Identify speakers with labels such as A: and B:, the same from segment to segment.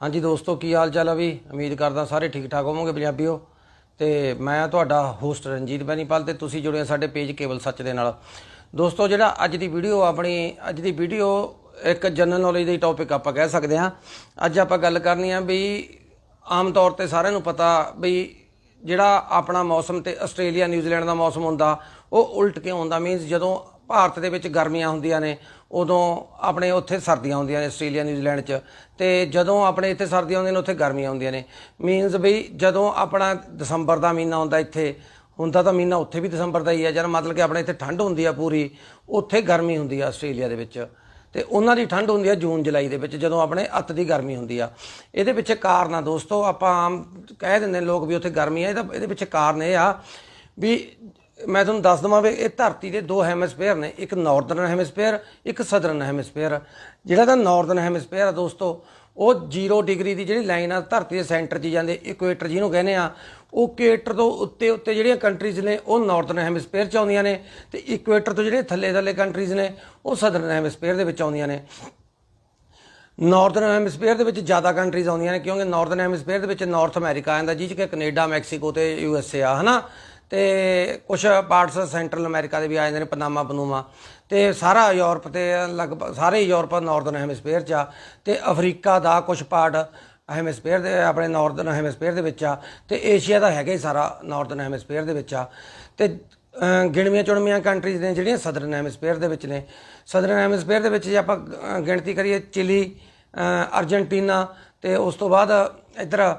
A: ਹਾਂਜੀ ਦੋਸਤੋ, ਕੀ ਹਾਲ ਚਾਲ ਆ ਵੀ? ਉਮੀਦ ਕਰਦਾ ਸਾਰੇ ਠੀਕ ਠਾਕ ਹੋਵੋਗੇ ਪੰਜਾਬੀਓ। ਤੇ ਮੈਂ ਤੁਹਾਡਾ ਹੋਸਟ ਰਣਜੀਤ ਬੈਨੀਪਾਲ ਤੇ ਤੁਸੀਂ ਜੁੜੇ ਹੋ ਸਾਡੇ ਪੇਜ ਕੇਵਲ ਸੱਚ ਦੇ ਨਾਲ। ਦੋਸਤੋ, ਜਿਹੜਾ ਅੱਜ ਦੀ ਵੀਡੀਓ ਆਪਣੀ, ਅੱਜ ਦੀ ਵੀਡੀਓ ਇੱਕ ਜਨਰਲ ਨੌਲੇਜ ਦੀ ਟੌਪਿਕ ਆਪਾਂ ਕਹਿ ਸਕਦੇ ਹਾਂ। ਅੱਜ ਆਪਾਂ ਗੱਲ ਕਰਨੀ ਆ ਵੀ ਆਮ ਤੌਰ ਤੇ ਸਾਰਿਆਂ ਨੂੰ ਪਤਾ ਵੀ ਜਿਹੜਾ ਆਪਣਾ ਮੌਸਮ ਤੇ ਆਸਟ੍ਰੇਲੀਆ ਨਿਊਜ਼ੀਲੈਂਡ ਦਾ ਮੌਸਮ ਹੁੰਦਾ, ਉਹ ਉਲਟ ਕਿਉਂ ਹੁੰਦਾ? ਮੀਨਸ ਜਦੋਂ ਭਾਰਤ ਦੇ ਵਿੱਚ ਗਰਮੀਆਂ ਹੁੰਦੀਆਂ ਨੇ, ਉਦੋਂ ਆਪਣੇ ਉੱਥੇ ਸਰਦੀਆਂ ਹੁੰਦੀਆਂ ਨੇ, ਆਸਟ੍ਰੇਲੀਆ, ਨਿਊਜ਼ੀਲੈਂਡ 'ਚ। ਤੇ ਜਦੋਂ ਆਪਣੇ ਇੱਥੇ ਸਰਦੀਆਂ ਹੁੰਦੀਆਂ ਨੇ, ਉੱਥੇ ਗਰਮੀਆਂ ਹੁੰਦੀਆਂ ਨੇ। ਮੀਨਸ ਵੀ ਜਦੋਂ ਆਪਣਾ ਦਸੰਬਰ ਦਾ ਮਹੀਨਾ ਹੁੰਦਾ ਇੱਥੇ ਹੁੰਦਾ ਤਾਂ ਮਹੀਨਾ ਉੱਥੇ ਵੀ ਦਸੰਬਰ ਦਾ ਹੀ ਹੈ ਜਦ ਮਤਲਬ ਕਿ ਆਪਣੇ ਇੱਥੇ ਠੰਡ ਹੁੰਦੀ ਆ ਪੂਰੀ, ਉੱਥੇ ਗਰਮੀ ਹੁੰਦੀ ਆ ਆਸਟ੍ਰੇਲੀਆ ਦੇ ਵਿੱਚ। ਤੇ ਉਹਨਾਂ ਦੀ ਠੰਡ ਹੁੰਦੀ ਆ ਜੂਨ, ਜੁਲਾਈ ਦੇ ਵਿੱਚ, ਜਦੋਂ ਆਪਣੇ ਅੱਤ ਦੀ ਗਰਮੀ ਹੁੰਦੀ ਆ। ਇਹਦੇ ਪਿੱਛੇ ਕਾਰਨ ਆ ਦੋਸਤੋ, ਆਪਾਂ ਆਮ ਕਹਿ ਦਿੰਦੇ ਲੋਕ ਵੀ ਉੱਥੇ ਗਰਮੀ ਆ, ਇਹਦਾ ਇਹਦੇ ਪਿੱਛੇ ਕਾਰਨ ਇਹ ਆ ਵੀ ਮੈਂ ਤੁਹਾਨੂੰ ਦੱਸ ਦਵਾਂ ਵੀ ਇਹ ਧਰਤੀ ਦੇ ਦੋ ਹੈਮਿਸਫੇਅਰ ਨੇ, ਇੱਕ ਨਾਰਥਰਨ ਹੈਮਿਸਫੇਅਰ ਇੱਕ ਸਦਰਨ ਹੈਮਿਸਫੇਅਰ ਜਿਹੜਾ ਤਾਂ ਨਾਰਥਰਨ ਹੈਮਿਸਫੇਅਰ ਆ ਦੋਸਤੋ, ਉਹ 0 ਡਿਗਰੀ ਦੀ ਜਿਹੜੀ ਲਾਈਨ ਆ, ਧਰਤੀ ਦੇ ਸੈਂਟਰ 'ਚ ਜਾਂਦੇ ਇਕੁਏਟਰ ਜਿਹਨੂੰ ਕਹਿੰਦੇ ਆ, ਉਹ ਇਕੁਏਟਰ ਤੋਂ ਉੱਤੇ ਉੱਤੇ ਜਿਹੜੀਆਂ ਕੰਟਰੀਜ਼ ਨੇ, ਉਹ ਨਾਰਥਰਨ ਹੈਮਿਸਫੇਅਰ 'ਚ ਆਉਂਦੀਆਂ ਨੇ ਤੇ ਇਕੁਏਟਰ ਤੋਂ ਜਿਹੜੇ ਥੱਲੇ ਥੱਲੇ ਕੰਟਰੀਜ਼ ਨੇ, ਉਹ ਸਦਰਨ ਹੈਮਿਸਫੇਅਰ ਦੇ ਵਿੱਚ ਆਉਂਦੀਆਂ ਨੇ। ਨਾਰਥਰਨ ਹੈਮਿਸਫੇਅਰ ਦੇ ਵਿੱਚ ਜ਼ਿਆਦਾ ਕੰਟਰੀਜ਼ ਆਉਂਦੀਆਂ ਨੇ, ਕਿਉਂਕਿ ਨਾਰਥਰਨ ਹੈਮਿਸਫੇਅਰ ਦੇ ਵਿੱਚ ਨਾਰਥ ਅਮਰੀਕਾ ਆਉਂਦਾ ਜਿਹ 'ਚ ਕਿ ਕੈਨੇਡਾ, ਮੈਕਸੀਕੋ ਤੇ ਯੂ ਐਸ ਏ ਆ, ਹਨਾ? ਤੇ ਕੁਝ ਪਾਰਟਸ ਸੈਂਟਰਲ ਅਮਰੀਕਾ ਦੇ ਵੀ ਆ ਜਾਂਦੇ ਨੇ, ਪਨਾਮਾ ਪਨੂਮਾ। ਤੇ ਸਾਰਾ ਯੂਰਪ ਤੇ ਲਗਭਗ, ਸਾਰੇ ਯੂਰਪ ਨਾਰਥਰਨ ਹੈਮਿਸਫੇਅਰ 'ਚ ਆ। ਤੇ ਅਫਰੀਕਾ ਦਾ ਕੁਝ ਪਾਰਟ ਹੈਮਿਸਫੇਅਰ ਦੇ, ਆਪਣੇ ਨਾਰਥਰਨ ਹੈਮਿਸਫੇਅਰ ਦੇ ਵਿੱਚ ਆ। ਤੇ ਏਸ਼ੀਆ ਦਾ ਹੈਗਾ ਹੀ ਸਾਰਾ ਨਾਰਥਰਨ ਹੈਮਿਸਫੇਅਰ ਦੇ ਵਿੱਚ ਆ। ਤੇ ਗਿਣਵੀਆਂ ਚੁਣਵੀਆਂ ਕੰਟਰੀਜ਼ ਨੇ ਜਿਹੜੀਆਂ ਸਦਰਨ ਹੈਮਿਸਫੇਅਰ ਦੇ ਵਿੱਚ ਨੇ। ਸਦਰਨ ਹੈਮਿਸਫੇਅਰ ਦੇ ਵਿੱਚ ਜੇ ਆਪਾਂ ਗਿਣਤੀ ਕਰੀਏ, ਚਿਲੀ, ਅਹ, ਅਰਜਨਟੀਨਾ ਤੇ ਉਸ ਤੋਂ ਬਾਅਦ ਇੱਧਰ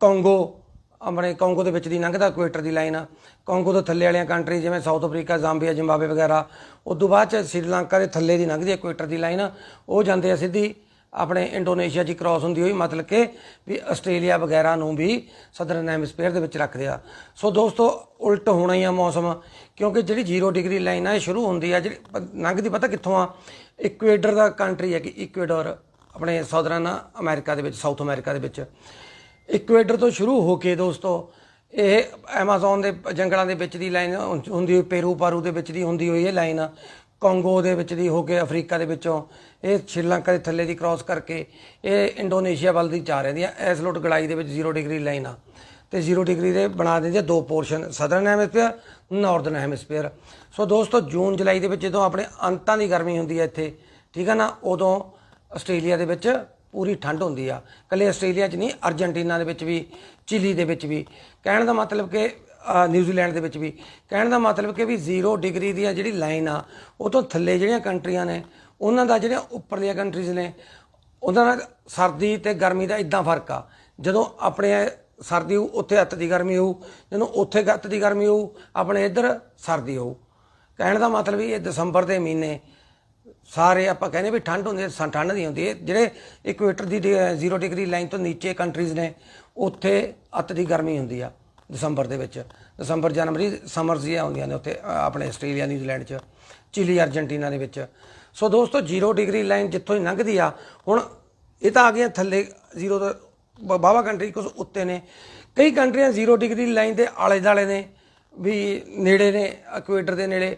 A: ਕੰਗੋ ਆਪਣੇ ਕੰਗੋ ਦੇ ਵਿੱਚ ਦੀ ਲੰਘਦਾ ਇਕੁਏਟਰ ਦੀ ਲਾਈਨ। ਆ ਕੰਗੋ ਤੋਂ ਥੱਲੇ ਵਾਲੀਆਂ ਕੰਟਰੀ ਜਿਵੇਂ ਸਾਊਥ ਅਫਰੀਕਾ, ਜ਼ਾਂਬੀਆ, ਜ਼ਿੰਬਾਬਵੇ ਵਗੈਰਾ ਉਸ ਤੋਂ ਬਾਅਦ ਚ ਸ੍ਰੀਲੰਕਾ ਦੇ ਥੱਲੇ ਦੀ ਲੰਘਦੀ ਇਕੁਏਟਰ ਦੀ ਲਾਈਨ। ਉਹ ਜਾਂਦੇ ਆ ਸਿੱਧੀ ਆਪਣੇ ਇੰਡੋਨੇਸ਼ੀਆ 'ਚ ਕ੍ਰਾਸ ਹੁੰਦੀ ਹੋਈ, ਮਤਲਬ ਕਿ ਵੀ ਆਸਟ੍ਰੇਲੀਆ ਵਗੈਰਾ ਨੂੰ ਵੀ ਸਦਰਨ ਹੈਮਿਸਫੇਅਰ ਦੇ ਵਿੱਚ ਰੱਖਦੇ ਆ। ਸੋ ਦੋਸਤੋ, ਉਲਟ ਹੋਣਾ ਹੀ ਆ ਮੌਸਮ, ਕਿਉਂਕਿ ਜਿਹੜੀ 0 ਡਿਗਰੀ ਲਾਈਨ ਆ, ਇਹ ਸ਼ੁਰੂ ਹੁੰਦੀ ਆ, ਜਿਹੜੀ ਪ- ਲੰਘਦੀ ਪਤਾ ਕਿੱਥੋਂ ਆ? ਇਕੁਏਡਰ ਦਾ ਕੰਟਰੀ ਹੈ ਕਿ ਇਕੁਏਡਰ ਆਪਣੇ ਸਾਊਥਰਨ ਅਮਰੀਕਾ ਦੇ ਵਿੱਚ, ਸਾਊਥ ਅਮਰੀਕਾ ਦੇ ਵਿੱਚ। ਇਕੁਏਡਰ ਤੋਂ ਸ਼ੁਰੂ ਹੋ ਕੇ ਦੋਸਤੋ, ਇਹ ਐਮਾਜ਼ਨ ਦੇ ਜੰਗਲਾਂ ਦੇ ਵਿੱਚ ਦੀ ਲਾਈਨ ਹੁੰਦੀ ਹੋਈ, ਪੇਰੂ ਪਾਰੂ ਦੇ ਵਿੱਚ ਦੀ ਹੁੰਦੀ ਹੋਈ ਇਹ ਲਾਈਨ, ਕੰਗੋ ਦੇ ਵਿੱਚ ਦੀ ਹੋ ਕੇ ਅਫਰੀਕਾ ਦੇ ਵਿੱਚੋਂ, ਇਹ ਸ਼੍ਰੀਲੰਕਾ ਦੇ ਥੱਲੇ ਦੀ ਕ੍ਰਾਸ ਕਰਕੇ ਇਹ ਇੰਡੋਨੇਸ਼ੀਆ ਵੱਲ ਦੀ ਜਾ ਰਹੀ ਹੈ ਐਸਲੋਟ ਗੜਾਈ ਦੇ ਵਿੱਚ 0 ਡਿਗਰੀ ਲਾਈਨ ਆ। ਤੇ 0 ਡਿਗਰੀ ਦੇ ਬਣਾ ਦਿੰਦੇ ਆ ਦੋ portion southern hemisphere northern hemisphere so ਦੋਸਤੋ, ਜੂਨ, ਜੁਲਾਈ ਦੇ ਵਿੱਚ ਜਦੋਂ ਆਪਣੇ ਅੰਤਾਂ ਦੀ ਗਰਮੀ ਹੁੰਦੀ ਹੈ ਇੱਥੇ, ਠੀਕ ਹੈ ਨਾ, ਉਦੋਂ ਆਸਟ੍ਰੇਲੀਆ ਦੇ ਵਿੱਚ ਪੂਰੀ ਠੰਡ ਹੁੰਦੀ ਆ। ਕੱਲੇ ਆਸਟ੍ਰੇਲੀਆ 'ਚ ਨਹੀਂ, ਅਰਜਨਟੀਨਾ ਦੇ ਵਿੱਚ ਵੀ, ਚਿਲੀ ਦੇ ਵਿੱਚ ਵੀ। ਕਹਿਣ ਦਾ ਮਤਲਬ ਕਿ ਨਿਊਜ਼ੀਲੈਂਡ ਦੇ ਵਿੱਚ ਵੀ। ਕਹਿਣ ਦਾ ਮਤਲਬ ਕਿ ਵੀ 0 ਡਿਗਰੀ ਦੀ ਜਿਹੜੀ ਲਾਈਨ ਆ, ਉਹ ਤੋਂ ਥੱਲੇ ਜਿਹੜੀਆਂ ਕੰਟਰੀਆਂ ਨੇ, ਉਹਨਾਂ ਦਾ ਜਿਹੜੀਆਂ ਉੱਪਰਲੀਆਂ ਕੰਟਰੀਜ਼ ਨੇ, ਉਹਨਾਂ ਦਾ ਸਰਦੀ ਤੇ ਗਰਮੀ ਦਾ ਇਦਾਂ ਫ਼ਰਕ ਆ। ਜਦੋਂ ਆਪਣੇ ਸਰਦੀ ਹੋਊ, ਉੱਥੇ ਅੱਤ ਦੀ ਗਰਮੀ ਹੋਊ, ਜਦੋਂ ਉੱਥੇ ਅੱਤ ਦੀ ਗਰਮੀ ਹੋਊ, ਆਪਣੇ ਇੱਧਰ ਸਰਦੀ ਹੋਊ। ਕਹਿਣ ਦਾ ਮਤਲਬ ਵੀ ਇਹ ਦਸੰਬਰ ਦੇ ਮਹੀਨੇ ਸਾਰੇ ਆਪਾਂ ਕਹਿੰਦੇ ਵੀ ਠੰਡ ਹੁੰਦੀ ਹੈ ਸ- ਠੰਡ ਨਹੀਂ ਹੁੰਦੀ। ਹੈ ਜਿਹੜੇ ਇਕੁਏਟਰ ਦੀ 0 ਡਿਗਰੀ ਲਾਈਨ ਤੋਂ ਨੀਚੇ ਕੰਟਰੀਜ਼ ਨੇ ਉੱਥੇ ਅੱਤ ਦੀ ਗਰਮੀ ਹੁੰਦੀ ਆ ਦਸੰਬਰ ਦੇ ਵਿੱਚ। ਦਸੰਬਰ ਜਨਵਰੀ ਸਮਰਸ ਹੀ ਆਉਂਦੀਆਂ ਨੇ ਉੱਥੇ ਅ, ਆਪਣੇ ਆਸਟ੍ਰੇਲੀਆ ਨਿਊਜ਼ੀਲੈਂਡ 'ਚ ਚਿਲੀ ਅਰਜਨਟੀਨਾ ਦੇ ਵਿੱਚ। ਸੋ ਦੋਸਤੋ 0 ਡਿਗਰੀ ਲਾਈਨ ਜਿੱਥੋਂ ਹੀ ਲੰਘਦੀ ਆ ਹੁਣ ਇਹ ਤਾਂ ਆ ਗਈਆਂ ਥੱਲੇ 0 ਤੋਂ ਬਾਵਾ ਕੰਟਰੀ ਕੁਝ ਉੱਤੇ ਨੇ। ਕਈ ਕੰਟਰੀਆਂ 0 ਡਿਗਰੀ ਲਾਈਨ ਦੇ ਆਲੇ ਦਾਲੇ ਨੇ ਵੀ ਨੇੜੇ ਨੇ ਇਕੁਏਟਰ ਦੇ ਨੇੜੇ।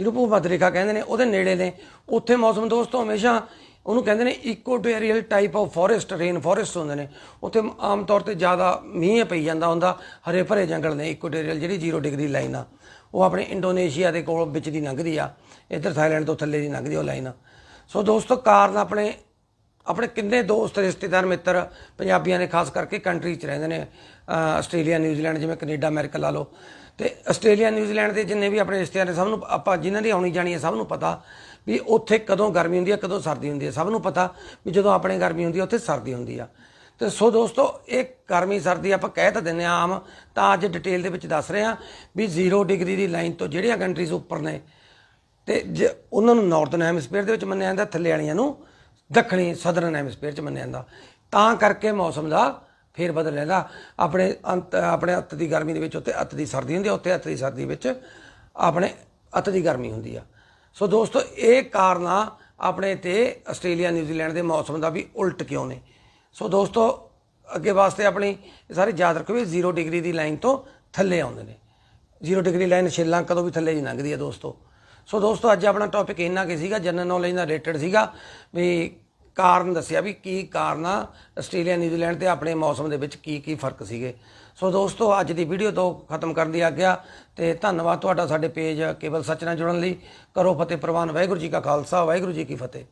A: ਜਿਹਨੂੰ ਭੂਮੱਧ ਰੇਖਾ ਕਹਿੰਦੇ ਨੇ, ਉਹਦੇ ਨੇੜੇ ਨੇ। ਉੱਥੇ ਮੌਸਮ ਦੋਸਤੋ ਹਮੇਸ਼ਾ ਉਹਨੂੰ ਕਹਿੰਦੇ ਨੇ equatorial type of forest rain forest ਹੁੰਦੇ ਨੇ। ਉੱਥੇ ਆਮ ਤੌਰ ਤੇ ਜ਼ਿਆਦਾ ਮੀਂਹ ਪਈ ਜਾਂਦਾ ਹੁੰਦਾ, ਹਰੇ ਭਰੇ ਜੰਗਲ ਨੇ ਇਕੋਟੇਰੀਅਲ ਜਿਹੜੀ 0 ਡਿਗਰੀ ਲਾਈਨ ਆ। ਉਹ ਆਪਣੇ ਇੰਡੋਨੇਸ਼ੀਆ ਦੇ ਕੋਲ ਵਿੱਚ ਦੀ ਲੰਘਦੀ ਆ। ਇੱਧਰ ਥਾਈਲੈਂਡ ਤੋਂ ਥੱਲੇ ਦੀ ਲੰਘਦੀ ਉਹ ਲਾਈਨ ਸੋ ਦੋਸਤੋ ਕਾਰਨ ਆਪਣੇ ਆਪਣੇ ਕਿੰਨੇ ਦੋਸਤ, ਰਿਸ਼ਤੇਦਾਰ, ਮਿੱਤਰ ਪੰਜਾਬੀਆਂ ਨੇ ਖਾਸ ਕਰਕੇ ਕੰਟਰੀ 'ਚ ਰਹਿੰਦੇ ਨੇ ਆਸਟ੍ਰੇਲੀਆ ਨਿਊਜ਼ੀਲੈਂਡ ਜਿਵੇਂ ਕੈਨੇਡਾ, ਅਮਰੀਕਾ ਲਾ ਲਓ। ਤੇ ਆਸਟ੍ਰੇਲੀਆ ਨਿਊਜ਼ੀਲੈਂਡ ਦੇ ਜਿੰਨੇ ਵੀ ਆਪਣੇ ਰਿਸ਼ਤੇਦਾਰ ਨੇ, ਸਭ ਨੂੰ ਆਪਾਂ ਜਿਨ੍ਹਾਂ ਦੀ ਆਉਣੀ ਜਾਣੀ ਹੈ, ਸਭ ਨੂੰ ਪਤਾ ਵੀ ਉੱਥੇ ਕਦੋਂ ਗਰਮੀ ਹੁੰਦੀ ਹੈ, ਕਦੋਂ ਸਰਦੀ ਹੁੰਦੀ ਹੈ। ਸਭ ਨੂੰ ਪਤਾ ਵੀ ਜਦੋਂ ਆਪਣੇ ਗਰਮੀ ਹੁੰਦੀ ਹੈ, ਉੱਥੇ ਸਰਦੀ ਹੁੰਦੀ ਆ। ਤੇ ਸੋ ਦੋਸਤੋ, ਇਹ ਗਰਮੀ, ਸਰਦੀ ਆਪਾਂ ਕਹਿ ਤਾਂ ਦਿੰਦੇ ਆ ਆਮ, ਤਾਂ ਅੱਜ ਡਿਟੇਲ ਦੇ ਵਿੱਚ ਦੱਸ ਰਹੇ ਆ ਵੀ 0 ਡਿਗਰੀ ਦੀ ਲਾਈਨ ਤੋਂ ਜਿਹੜੀਆਂ ਕੰਟਰੀਜ਼ ਉੱਪਰ ਨੇ, ਤੇ ਜੇ ਉਹਨਾਂ ਨੂੰ ਨਾਰਥਰਨ ਹੈਮਿਸਫੇਅਰ ਦੇ ਵਿੱਚ ਮੰਨਿਆ ਜਾਂਦਾ, ਥੱਲੇ ਵਾਲੀਆਂ ਨੂੰ ਦੱਖਣੀ ਸਦਰਨ ਹੈਮਿਸਫੇਅਰ 'ਚ ਮੰਨਿਆ ਜਾਂਦਾ। ਤਾਂ ਕਰਕੇ ਮੌਸਮ ਦਾ ਫੇਰ ਬਦਲ ਰਹਿੰਦਾ ਆਪਣੇ ਅੰਤ, ਆਪਣੇ ਅੱਤ ਦੀ ਗਰਮੀ ਦੇ ਵਿੱਚ ਉੱਤੇ ਅੱਤ ਦੀ ਸਰਦੀ ਹੁੰਦੀ ਹੈ ਉੱਤੇ ਅੱਤ ਦੀ ਸਰਦੀ ਵਿੱਚ ਆਪਣੇ ਅੱਤ ਦੀ ਗਰਮੀ ਹੁੰਦੀ ਆ। ਸੋ ਦੋਸਤੋ, ਇਹ ਕਾਰਨ ਆਪਣੇ ਤੇ ਆਸਟ੍ਰੇਲੀਆ ਨਿਊਜ਼ੀਲੈਂਡ ਦੇ ਮੌਸਮ ਦਾ ਵੀ ਉਲਟ ਕਿਉਂ ਨੇ? ਸੋ ਦੋਸਤੋ, ਅੱਗੇ ਵਾਸਤੇ ਆਪਣੀ ਇਹ ਸਾਰੇ ਯਾਦ ਰੱਖੋ ਵੀ 0 ਡਿਗਰੀ ਦੀ ਲਾਈਨ ਤੋਂ ਥੱਲੇ ਆਉਂਦੇ ਨੇ। 0 ਡਿਗਰੀ ਲਾਈਨ ਸ਼੍ਰੀਲੰਕਾ ਕਦੋਂ ਵੀ ਥੱਲੇ ਦੀ ਲੰਘਦੀ ਹੈ ਦੋਸਤੋ। ਸੋ ਦੋਸਤੋ, ਅੱਜ ਆਪਣਾ ਟੌਪਿਕ ਇੰਨਾ ਕਿ ਸੀਗਾ ਜਨਰਲ ਨੌਲੇਜ ਨਾਲ ਰਿਲੇਟਡ ਸੀਗਾ ਵੀ ਕਾਰਨ ਦੱਸਿਆ ਵੀ ਕੀ ਕਾਰਨ ਆ ਆਸਟ੍ਰੇਲੀਆ ਨਿਊਜ਼ੀਲੈਂਡ ਤੇ ਆਪਣੇ ਮੌਸਮ ਦੇ ਵਿੱਚ ਕੀ ਕੀ ਫ਼ਰਕ ਸੀਗੇ। ਸੋ ਦੋਸਤੋ, ਅੱਜ ਦੀ ਵੀਡੀਓ ਤੋਂ ਖਤਮ ਕਰਨ ਦੀ ਆਗਿਆ ਤੇ ਧੰਨਵਾਦ ਤੁਹਾਡਾ ਸਾਡੇ ਪੇਜ ਕੇਵਲ ਸੱਚ ਨਾਲ ਜੁੜਨ ਲਈ। ਕਰੋ ਫਤਿਹ ਪ੍ਰਵਾਨ, ਵਾਹਿਗੁਰੂ ਜੀ ਕਾ ਖਾਲਸਾ, ਵਾਹਿਗੁਰੂ ਜੀ ਕੀ ਫਤਿਹ।